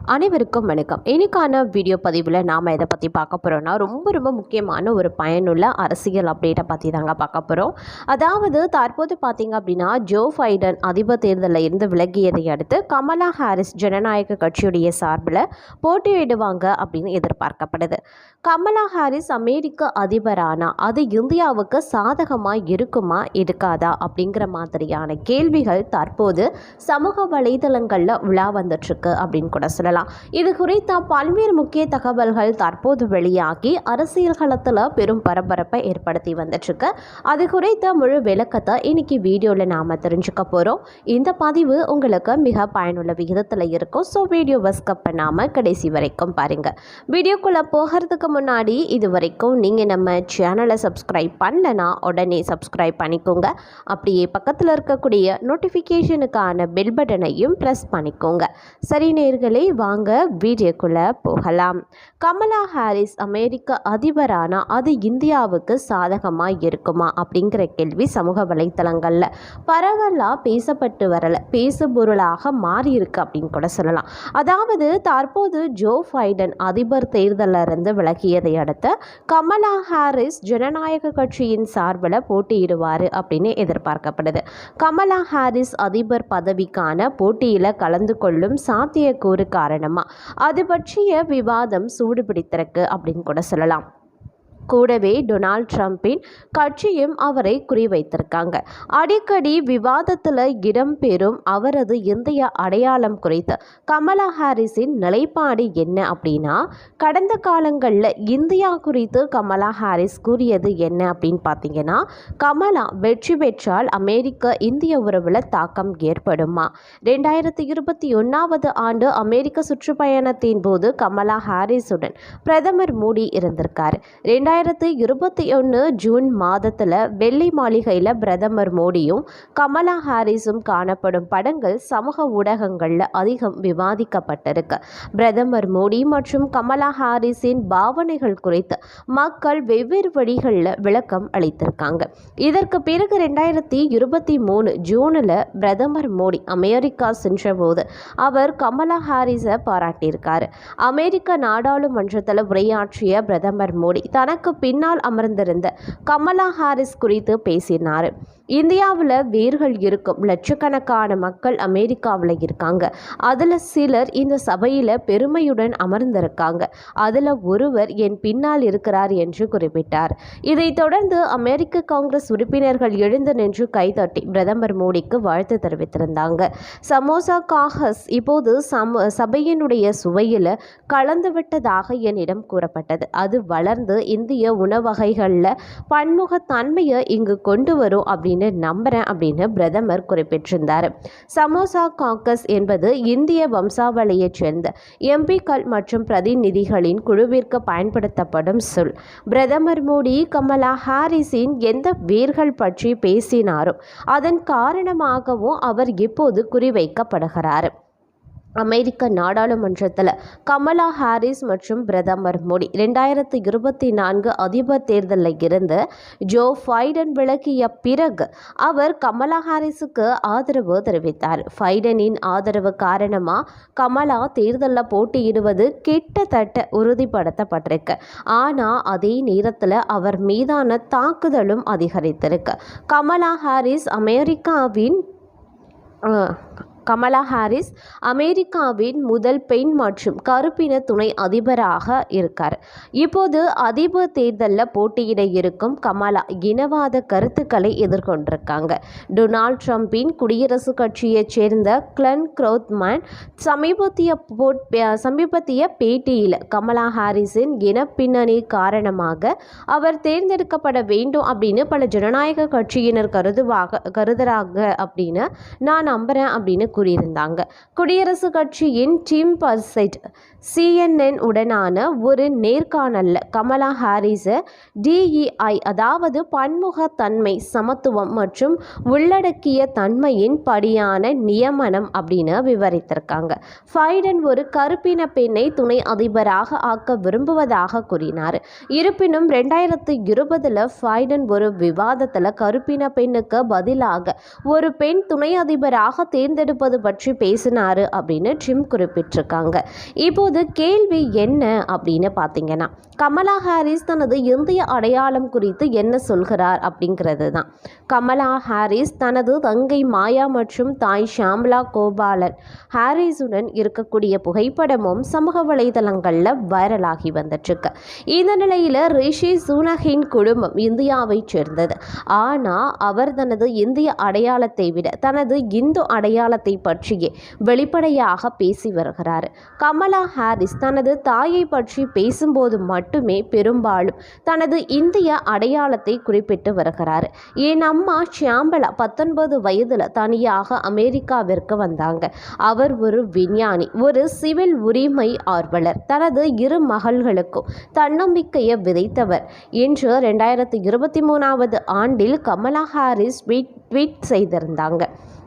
அனைவருக்கும் வணக்கம். இன்றைக்கான வீடியோ பதிவில் நாம் எதை பற்றி பார்க்க போகிறோம்னா ரொம்ப ரொம்ப முக்கியமான ஒரு பயனுள்ள அரசியல் அப்டேட்டை பற்றி தாங்க பார்க்க போகிறோம் அதாவது தற்போது பார்த்தீங்க அப்படின்னா ஜோ ஃபைடன் அதிபர் தேர்தலில் இருந்து விலகியதை அடுத்து கமலா ஹாரிஸ் ஜனநாயக கட்சியுடைய சார்பில் போட்டியிடுவாங்க அப்படின்னு எதிர்பார்க்கப்படுது. கமலா ஹாரிஸ் அமெரிக்க அதிபரானா அது இந்தியாவுக்கு சாதகமாக இருக்குமா இருக்காதா அப்படிங்கிற மாதிரியான கேள்விகள் தற்போது சமூக வலைதளங்களில் உலா வந்துட்டுருக்கு அப்படின்னு கூட சொல்லலாம். இது குறித்த பல்வேறு முக்கிய தகவல்கள் தற்போது வெளியாகி அரசியல் களத்தில் பெரும் பரபரப்பை ஏற்படுத்தி வந்துட்டுருக்கு. அது குறித்த முழு விளக்கத்தை இன்னைக்கு வீடியோவில் நாம் தெரிஞ்சுக்க போகிறோம் இந்த பதிவு உங்களுக்கு மிக பயனுள்ள விகிதத்தில் இருக்கும். ஸோ வீடியோவை ஸ்கப் பண்ணாமல் கடைசி வரைக்கும் பாருங்கள் வீடியோக்குள்ளே போகிறதுக்கு முன்னாடி இது வரைக்கும் நீங்கள் நம்ம சேனலை சப்ஸ்கிரைப் பண்ணலனா உடனே சப்ஸ்கிரைப் பண்ணிக்கோங்க. அப்படியே பக்கத்தில் இருக்கக்கூடிய நோட்டிஃபிகேஷனுக்கான பெல் பட்டனையும் ப்ரெஸ் பண்ணிக்கோங்க. சரி நேர்களே வாங்க வீடியோக்குள்ளே போகலாம். கமலா ஹாரிஸ் அமெரிக்க அதிபரானா அது இந்தியாவுக்கு சாதகமாக இருக்குமா அப்படிங்கிற கேள்வி சமூக வலைத்தளங்களில் பரவலாக பேசப்பட்டு வரல. பேசுபொருளாக மாறியிருக்கு அப்படின்னு கூட சொல்லலாம். அதாவது தற்போது ஜோ ஃபைடன் அதிபர் தேர்தலில் இருந்து விலகியதை அடுத்து கமலா ஹாரிஸ் ஜனநாயக கட்சியின் சார்பில் போட்டியிடுவார் அப்படின்னு எதிர்பார்க்கப்படுது. கமலா ஹாரிஸ் அதிபர் பதவிக்கான போட்டியில் கலந்து கொள்ளும் சாத்தியக்கூறு காரணமாக அது பற்றிய விவாதம் சூடுபிடித்திருக்கு அப்படின்னு கூட சொல்லலாம். கூடவே டொனால்ட் ட்ரம்பின் கட்சியும் அவரை குறிவைத்திருக்காங்க. அடிக்கடி விவாதத்தில் இடம்பெறும் அவரது இந்திய அடையாளம் குறித்து கமலா ஹாரிஸின் நிலைப்பாடு என்ன அப்படின்னா கடந்த காலங்களில் இந்தியா குறித்து கமலா ஹாரிஸ் கூறியது என்ன அப்படின்னு பார்த்தீங்கன்னா கமலா வெற்றி பெற்றால் அமெரிக்க இந்திய உறவில் தாக்கம் ஏற்படுமா? ரெண்டாயிரத்தி இருபத்தி ஒன்றாவது ஆண்டு அமெரிக்க சுற்றுப்பயணத்தின் போது கமலா ஹாரிஸுடன் பிரதமர் மோடி இருந்திருக்கார். ரெண்டாயிரத்தி இருபத்தி ஒன்று ஜூன் மாதத்தில் வெள்ளி மாளிகையில் பிரதமர் மோடியும் கமலா ஹாரிஸும் காணப்படும் படங்கள் சமூக ஊடகங்களில் அதிகம் விவாதிக்கப்பட்டிருக்கு. பிரதமர் மோடி மற்றும் கமலா ஹாரிஸின் பாவனைகள் குறித்து மக்கள் வெவ்வேறு வழிகளில் விளக்கம் அளித்திருக்காங்க. இதற்கு பிறகு ரெண்டாயிரத்தி இருபத்தி மூணு ஜூனில் பிரதமர் மோடி அமெரிக்கா சென்றபோது அவர் கமலா ஹாரிஸை பாராட்டியிருக்கார். அமெரிக்க நாடாளுமன்றத்தில் உரையாற்றிய பிரதமர் மோடி தனக்கு பின்னால் அமர்ந்திருந்த கமலா ஹாரிஸ் குறித்து பேசினார். இந்தியாவில் வேர்கள் இருக்கும். லட்சக்கணக்கான மக்கள் அமெரிக்காவில் இருக்காங்க. அதில் சிலர் இந்த சபையில் பெருமையுடன் அமர்ந்திருக்காங்க. அதில் ஒருவர் என் பின்னால் இருக்கிறார் என்று குறிப்பிட்டார். இதைத் தொடர்ந்து அமெரிக்க காங்கிரஸ் உறுப்பினர்கள் எழுந்து நின்று கைதட்டி பிரதமர் மோடிக்கு வாழ்த்து தெரிவித்திருந்தாங்க. சமோசா காகஸ் இப்போது சம சபையினுடைய சுவையில் கலந்துவிட்டதாக என்னிடம் கூறப்பட்டது. அது வளர்ந்து இந்திய உணவகைகளில் பன்முகத்தன்மையை இங்கு கொண்டு வரும் அப்படின்னு நம்புகிறேன் அப்படின்னு பிரதமர் குறிப்பிட்டிருந்தார். சமோசா காக்கஸ் என்பது இந்திய வம்சாவளியைச் சேர்ந்த எம்பிக்கள் மற்றும் பிரதிநிதிகளின் குழுவிற்கு பயன்படுத்தப்படும் சொல். பிரதமர் மோடி கமலா ஹாரிஸின் எந்த வேர்கள் பற்றி பேசினாரோ அதன் காரணமாகவும் அவர் இப்போது குறிவைக்கப்படுகிறார். அமெரிக்க நாடாளுமன்றத்தில் கமலா ஹாரிஸ் மற்றும் பிரதமர் மோடி ரெண்டாயிரத்து இருபத்தி நான்கு அதிபர் தேர்தலில் இருந்து ஜோ ஃபைடன் விலகிய பிறகு அவர் கமலா ஹாரிஸுக்கு ஆதரவு தெரிவித்தார். ஃபைடனின் ஆதரவு காரணமாக கமலா தேர்தலில் போட்டியிடுவது கிட்டத்தட்ட உறுதிப்படுத்தப்பட்டிருக்கு. ஆனால் அதே நேரத்தில் அவர் மீதான தாக்குதலும் அதிகரித்திருக்கு. கமலா ஹாரிஸ் அமெரிக்காவின் கமலா ஹாரிஸ் அமெரிக்காவின் முதல் பெண் மற்றும் கருப்பின துணை அதிபராக இருக்கார். இப்போது அதிபர் தேர்தலில் போட்டியிட இருக்கும் கமலா இனவாத கருத்துக்களை எதிர்கொண்டிருக்காங்க. டொனால்ட் ட்ரம்பின் குடியரசுக் கட்சியைச் சேர்ந்த கிளன் க்ரௌத்மேன் சமீபத்திய சமீபத்திய பேட்டியில் கமலா ஹாரிஸின் இனப்பின்னணி காரணமாக அவர் தேர்ந்தெடுக்கப்பட வேண்டும் அப்படின்னு பல ஜனநாயக கட்சியினர் கருதுவாக கருதுறாங்க அப்படின்னு நான் நம்புகிறேன் அப்படின்னு கூறியிருந்தாங்க. குடியரசுக் கட்சியின் டிம் பர்சைட் சிஎன்என் உடனான ஒரு நேர்காணலில் கமலா ஹாரிஸை டிஇஐ அதாவது பன்முகத்தன்மை சமத்துவம் மற்றும் உள்ளடக்கிய தன்மையின் படியான நியமனம் அப்படின்னு விவரித்திருக்காங்க. ஃபைடன் ஒரு கருப்பின பெண்ணை துணை அதிபராக ஆக்க விரும்புவதாக கூறினார். இருப்பினும் ரெண்டாயிரத்து இருபதில் ஃபைடன் ஒரு விவாதத்தில் கருப்பின பெண்ணுக்கு பதிலாக ஒரு பெண் துணை அதிபராக தேர்ந்தெடுப்பு இருப்பது பற்றி பேசினாரு அப்படின்னு ட்ரிம் குறிப்பிட்டிருக்காங்க. இப்போது கேள்வி என்ன அப்படின்னு பார்த்தீங்கன்னா கமலா ஹாரிஸ் தனது இந்திய அடையாளம் குறித்து என்ன சொல்கிறார் அப்படிங்கிறது தான் கமலா ஹாரிஸ் தனது தங்கை மாயா மற்றும் தாய் ஷாம்லா கோபாலன் ஹாரிஸுடன் இருக்கக்கூடிய புகைப்படமும் சமூக வலைதளங்களில் வைரலாகி வந்துட்டுருக்கு. இந்த நிலையில் ரிஷி சுனகின் குடும்பம் இந்தியாவைச் சேர்ந்தது. ஆனால் அவர் தனது இந்திய அடையாளத்தை விட தனது இந்து அடையாளத்தை பற்றியே வெளிப்படையாக பேசி வருகிறார். கமலா ஹாரிஸ் தனது தாயை பற்றி பேசும்போது மட்டுமே பெரும்பாலும் தனது இந்திய அடையாளத்தை குறிப்பிட்டு வருகிறார். என் அம்மா ஷியாம்பலா பத்தொன்பது வயதில் தனியாக அமெரிக்காவிற்கு வந்தாங்க. அவர் ஒரு விஞ்ஞானி ஒரு சிவில் உரிமை ஆர்வலர். தனது இரு மகள்களுக்கும் தன்னம்பிக்கையை விதைத்தவர் இன்று ரெண்டாயிரத்தி இருபத்தி மூணாவது ஆண்டில் கமலா ஹாரிஸ் ட்வீட் ட்வீட் செய்திருந்தாங்க.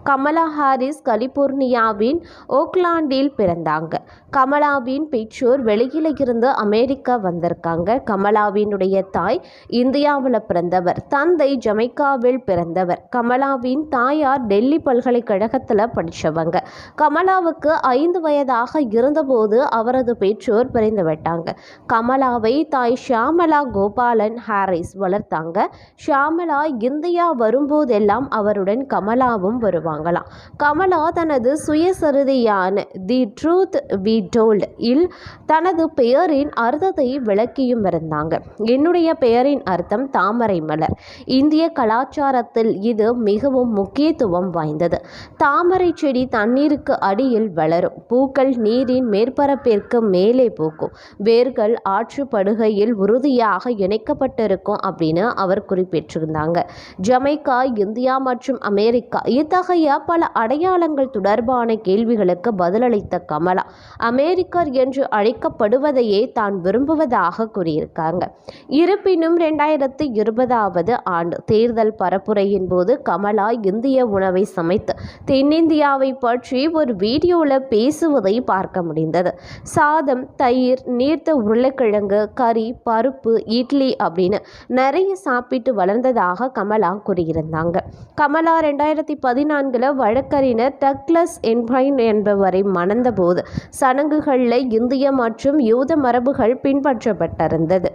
கமலா ஹாரிஸ் கலிபோர்னியாவின் ஓக்லாண்டில் பிறந்தாங்க. கமலாவின் பெற்றோர் வெளியில இருந்து அமெரிக்கா வந்திருக்காங்க. கமலாவினுடைய தாய் இந்தியாவில் பிறந்தவர். தந்தை ஜமைக்காவில் பிறந்தவர். கமலாவின் தாயார் டெல்லி பல்கலைக்கழகத்தில் படித்தவங்க கமலாவுக்கு ஐந்து வயதாக இருந்தபோது அவரது பெற்றோர் பிறந்துவிட்டாங்க கமலாவை தாய் ஷியாமலா கோபாலன் ஹாரிஸ் வளர்த்தாங்க. ஷியாமலா இந்தியா வரும்போதெல்லாம் அவருடன் கமலாவும் வாங்கலாம். கமலா தனது சுயசரிதையான தி ட்ரூத் வி டோல்ட் இல் தனது பெயரின் அர்த்தத்தை விளக்கியும் இருந்தாங்க. என்னுடைய பெயரின் அர்த்தம் தாமரை மலர். இந்திய கலாச்சாரத்தில் இது மிகவும் முக்கியத்துவம் வாய்ந்தது. தாமரை செடி தண்ணீருக்கு அடியில் வளரும். பூக்கள் நீரின் மேற்பரப்பிற்கு மேலே பூக்கும். வேர்கள் ஆற்றுப்படுகையில் உறுதியாக இணைக்கப்பட்டிருக்கும் அப்படின்னு அவர் குறிப்பிட்டிருந்தாங்க. ஜமைக்கா இந்தியா மற்றும் அமெரிக்கா இத்தகைய பல அடையாளங்கள் தொடர்பான கேள்விகளுக்கு பதிலளித்த கமலா அமெரிக்கர் என்று அழைக்கப்படுவதையே தான் விரும்புவதாக கூறியிருக்காங்க. இருப்பினும் ரெண்டாயிரத்தி இருபதாவது ஆண்டு தேர்தல் பரப்புரையின் போது கமலா இந்திய உணவை சமைத்து தென்னிந்தியாவை பற்றி ஒரு வீடியோவில் பேசுவதை பார்க்க முடிந்தது. சாதம் தயிர் நீர்த்த உருளைக்கிழங்கு கறி பருப்பு இட்லி அப்படின்னு நிறைய சாப்பிட்டு வளர்ந்ததாக கமலா கூறியிருந்தாங்க. கமலா ரெண்டாயிரத்தி பதினான்கு ஆங்கில வழக்கறிஞர் டக்ளஸ் என்பைன் என்பவரை மணந்தபோது சடங்குகளில் இந்திய மற்றும் யூத மரபுகள் பின்பற்றப்பட்டிருந்தது.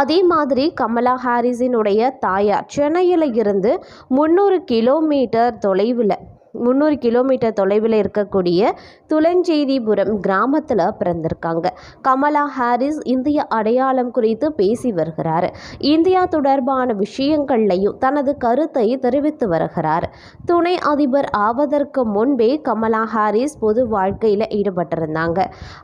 அதே மாதிரி கமலா ஹாரிஸினுடைய தாயார் சென்னையில் இருந்து முந்நூறு கிலோமீட்டர் தொலைவில் முந்நூறு கிலோமீட்டர் தொலைவில் இருக்கக்கூடிய துளஞ்செய்திபுரம் கிராமத்தில் பிறந்திருக்காங்க. கமலா ஹாரிஸ் இந்திய அடையாளம் குறித்து பேசி வருகிறார். இந்தியா தொடர்பான விஷயங்கள்லையும் தனது கருத்தை தெரிவித்து வருகிறார். துணை அதிபர் ஆவதற்கு முன்பே கமலா ஹாரிஸ் பொது வாழ்க்கையில் ஈடுபட்டிருந்தாங்க.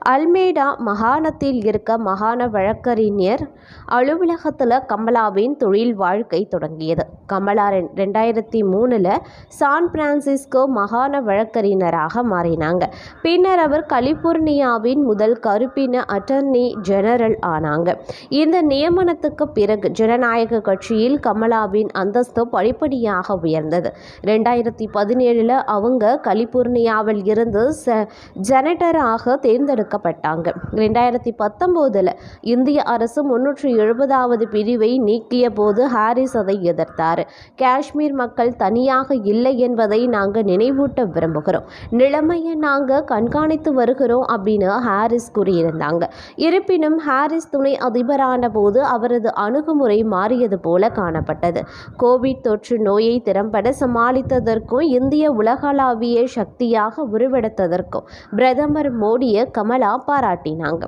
அல்மேடா மாகாணத்தில் இருக்க மாகாண வழக்கறிஞர் அலுவலகத்தில் கமலாவின் தொழில் வாழ்க்கை தொடங்கியது. கமலா ரெண்டாயிரத்தி மூணில் சான் பிரான்சிஸ்கோ மாகாண வழக்கறிஞராக மாறினாங்க. பின்னர் அவர் கலிபோர்னியாவின் முதல் கருப்பின அட்டர்னி ஜெனரல் ஆனாங்க. இந்த நியமனத்துக்கு பிறகு ஜனநாயக கட்சியில் கமலாவின் அந்தஸ்து படிப்படியாக உயர்ந்தது. ரெண்டாயிரத்தி பதினேழில் அவங்க கலிபோர்னியாவில் இருந்து ச ஜெனட்டராக தேர்ந்தெடுக்கப்பட்டாங்க. ரெண்டாயிரத்தி பத்தொம்போதில் இந்திய அரசு முன்னூற்றி எழுபதாவது பிரிவை நீக்கிய போது ஹாரிஸ் அதை எதிர்த்தார். காஷ்மீர் மக்கள் தனியாக இல்லை என்பதை நாங்கள் நினைவூட்ட விரும்புகிறோம். நிலைமையை நாங்கள் கண்காணித்து வருகிறோம் அப்படின்னு ஹாரிஸ் கூறியிருந்தாங்க. இருப்பினும் ஹாரிஸ் துணை அதிபரான போது அவரது அணுகுமுறை மாறியது போல காணப்பட்டது. கோவிட் தொற்று நோயை திறம்பட சமாளித்ததற்கும் இந்திய உலகளாவிய சக்தியாக உருவெடுத்ததற்கும் பிரதமர் மோடியை கமலா பாராட்டினாங்க.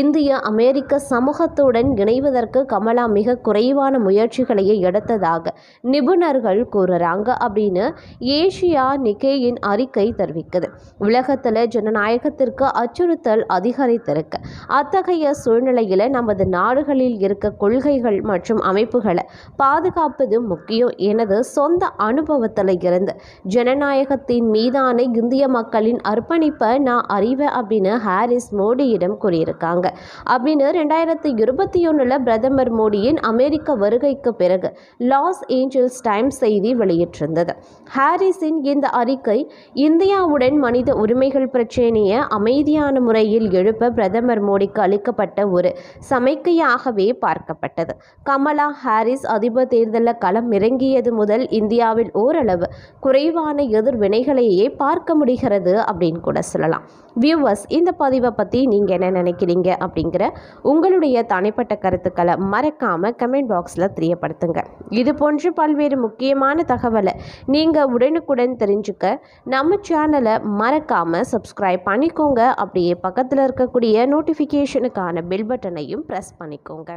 இந்திய அமெரிக்க சமூகத்துடன் இணைவதற்கு கமலா மிக குறைவான முயற்சிகளையே எடுத்ததாக நிபுணர்கள் கூறுறாங்க அப்படின்னு ஏஷியா நிக்கேயின் அறிக்கை தெரிவிக்குது. உலகத்தில் ஜனநாயகத்திற்கு அச்சுறுத்தல் அதிகரித்திருக்கு அத்தகைய சூழ்நிலையில் நமது நாடுகளில் இருக்க கொள்கைகள் மற்றும் அமைப்புகளை பாதுகாப்பது முக்கியம் எனது சொந்த அனுபவத்தில் இருந்து. ஜனநாயகத்தின் மீதான இந்திய மக்களின் அர்ப்பணிப்பை நான் அறிவேன் அப்படின்னு ஹாரிஸ் மோடியிடம் கூறியிருக்காங்க. அப்படின்னு ரெண்டாயிரத்தி இருபத்தி ஒன்றில் பிரதமர் மோடியின் அமெரிக்க வருகைக்கு பிறகு லாஸ் ஏஞ்சல்ஸ் டைம்ஸ் செய்தி வெளியிட்டிருந்தது. ஹாரிஸின் இந்த அறிக்கை இந்தியாவுடன் மனித உரிமைகள் பிரச்சினையை அமைதியான முறையில் எழுப்ப பிரதமர் மோடிக்கு அளிக்கப்பட்ட ஒரு சமைக்கையாகவே பார்க்கப்பட்டது. கமலா ஹாரிஸ் அதிபர் தேர்தலில் களம் இறங்கியது முதல் இந்தியாவில் ஓரளவு குறைவான எதிர்வினைகளையே பார்க்க முடிகிறது அப்படின்னு கூட சொல்லலாம். வியூவர்ஸ் இந்த பதிவை பற்றி நீங்கள் என்ன நினைக்கிறீங்க அப்படிங்கிற உங்களுடைய தனிப்பட்ட கருத்துக்களை மறக்காமல் கமெண்ட் பாக்ஸில் தெரியப்படுத்துங்க. இது போன்று பல்வேறு முக்கியமான தகவலை நீங்கள் உடனுக்குடன் தெரிஞ்சு தெரிஞ்சுக்க நம்ம சேனலை மறக்காமல் சப்ஸ்கிரைப் பண்ணிக்கோங்க. அப்படியே பக்கத்தில் இருக்கக்கூடிய நோட்டிஃபிகேஷனுக்கான பெல் பட்டனையும் ப்ரெஸ் பண்ணிக்கோங்க.